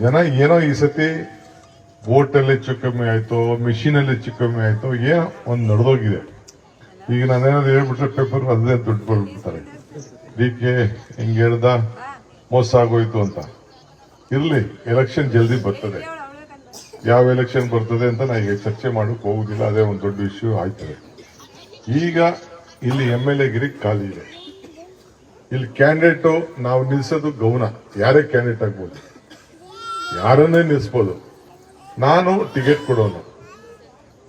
ಜನ ಏನೋ ಈ ಸತಿ ಬೋಟಲ್ಲಿ ಹೆಚ್ಚು ಕಮ್ಮಿ ಆಯ್ತು, ಮಿಷಿನಲ್ಲಿ ಹೆಚ್ಚು ಕಮ್ಮಿ ಆಯ್ತು, ಏನೋ ಒಂದು ನಡೆದೋಗಿದೆ. ಈಗ ನಾನೇನಾದ್ರು ಹೇಳ್ಬಿಟ್ರೆ ಪೇಪರ್ ಅದೇ ದುಡ್ಡು ಬರ್ಬಿಡ್ತಾರೆ. ಡಿ ಕೆ ಹಿಂಗೆ ಹೇಳ್ದ, ಮೋಸ ಆಗೋಯ್ತು ಅಂತ. ಇರ್ಲಿ, ಎಲೆಕ್ಷನ್ ಜಲ್ದಿ ಬರ್ತದೆ. ಯಾವ ಎಲೆಕ್ಷನ್ ಬರ್ತದೆ ಅಂತ ನಾ ಈಗ ಚರ್ಚೆ ಮಾಡಕ್ ಹೋಗುದಿಲ್ಲ, ಅದೇ ಒಂದು ದೊಡ್ಡ ಇಶ್ಯೂ ಆಯ್ತದೆ. ಈಗ ಇಲ್ಲಿ ಎಂ ಎಲ್ ಎ ಗಿರಿ ಖಾಲಿ ಇದೆ. ಇಲ್ಲಿ ಕ್ಯಾಂಡಿಡೇಟ್ ನಾವು ನಿಲ್ಸೋದು ಗೌನ ಯಾರೇ ಕ್ಯಾಂಡಿಡೇಟ್ ಆಗ್ಬೋದು. ಯಾರನ್ನೇ ನಿಲ್ಲಿಸ್ಬೋದು. ನಾನು ಟಿಕೆಟ್ ಕೊಡೋನು.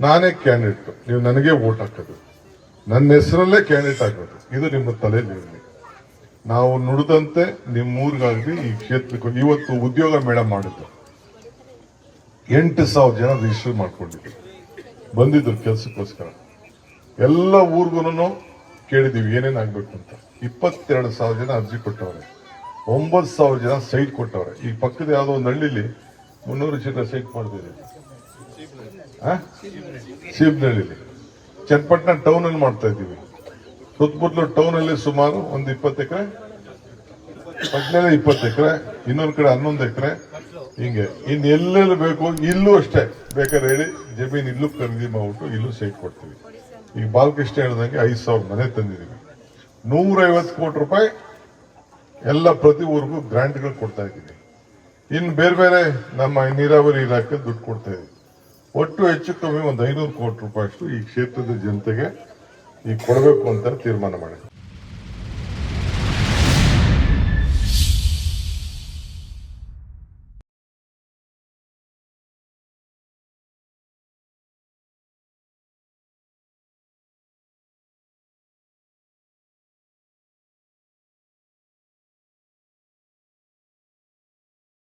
ನಾನೇ ಕ್ಯಾಂಡಿಡೇಟ್. ನೀವು ನನಗೆ ವೋಟ್ ಹಾಕೋದು. ನನ್ನ ಹೆಸರಲ್ಲೇ ಕ್ಯಾಂಡಿಡೇಟ್ ಆಗೋದು ಇದು ನಿಮ್ಮ ತಲೆಯಲ್ಲಿ ನಾವು ನುಡಿದಂತೆ ನಿಮ್ಮೂರಿಗಾಗಲಿ ಈ ಕ್ಷೇತ್ರಕ್ಕೆ ಇವತ್ತು ಉದ್ಯೋಗ ಮೇಳ ಮಾಡಿದ್ದು. ಎಂಟು ಸಾವಿರ ಜನ ರಿಜಿಸ್ಟರ್ ಮಾಡ್ಕೊಂಡಿದ್ರು ಬಂದಿದ್ರು ಕೆಲಸಕ್ಕೋಸ್ಕರ. ಎಲ್ಲ ಊರ್ಗು ಕೇಳಿದೀವಿ ಏನೇನಾಗಬೇಕು ಅಂತ. ಇಪ್ಪತ್ತೆರಡು ಸಾವಿರ ಜನ ಅರ್ಜಿ ಕೊಟ್ಟವ್ರೆ. ಒಂಬತ್ತು ಸಾವಿರ ಜನ ಸೈಟ್ ಕೊಟ್ಟವ್ರೆ. ಈ ಪಕ್ಕದ ಯಾವುದೋ ಒಂದು ಹಳ್ಳಿಲಿ ಮುನ್ನೂರು ಚಿತ್ರ ಸೈಟ್ ಮಾಡ್ತಿದ್ದೀವಿ ಸೀಬ್ನಹಳ್ಳಿಲಿ ಚನ್ನಪಟ್ಟಣ ಟೌನ್ ಅಲ್ಲಿ ಮಾಡ್ತಾ ಇದ್ದೀವಿ. ಸುತ್ತಮುತ್ತಲು ಟೌನ್ ಅಲ್ಲಿ ಸುಮಾರು ಒಂದು ಇಪ್ಪತ್ತು ಎಕರೆ ಪಟ್ಟಣ ಇಪ್ಪತ್ತು ಎಕರೆ, ಇನ್ನೊಂದು ಕಡೆ ಹನ್ನೊಂದು ಎಕರೆ. ಹಿಂಗೆ. ಇನ್ನು ಎಲ್ಲೆಲ್ಲಿ ಬೇಕು, ಇಲ್ಲೂ ಅಷ್ಟೇ. ಬೇಕಾದ್ರೆ ಹೇಳಿ, ಜಮೀನ್ ಇಲ್ಲೂ ಖರೀದಿ ಮಾಡ್ಬಿಟ್ಟು ಇಲ್ಲೂ ಸೈಟ್ ಕೊಡ್ತೀವಿ. ಈಗ ಬಾಲಕೃಷ್ಣ ಹೇಳ್ದಂಗೆ ಐದು ಸಾವಿರ ಮನೆ ತಂದಿದ್ದೀವಿ. ನೂರೈವತ್ತು ಕೋಟಿ ರೂಪಾಯಿ ಎಲ್ಲ ಪ್ರತಿ ಊರಿಗೂ ಗ್ರಾಂಟ್ಗಳು ಕೊಡ್ತಾ ಇದ್ದೀವಿ ಇನ್ನು ಬೇರೆ ಬೇರೆ ನಮ್ಮ ನೀರಾವರಿ ಇಲಾಖೆ ದುಡ್ಡು ಕೊಡ್ತಾ ಇದ್ದೀವಿ ಒಟ್ಟು ಹೆಚ್ಚು ಕಮ್ಮಿ ಒಂದು ಐನೂರು ಕೋಟಿ ರೂಪಾಯಿ ಅಷ್ಟು ಈ ಕ್ಷೇತ್ರದ ಜನತೆಗೆ ಈಗ ಕೊಡಬೇಕು ಅಂತ ತೀರ್ಮಾನ ಮಾಡಿದ್ವಿ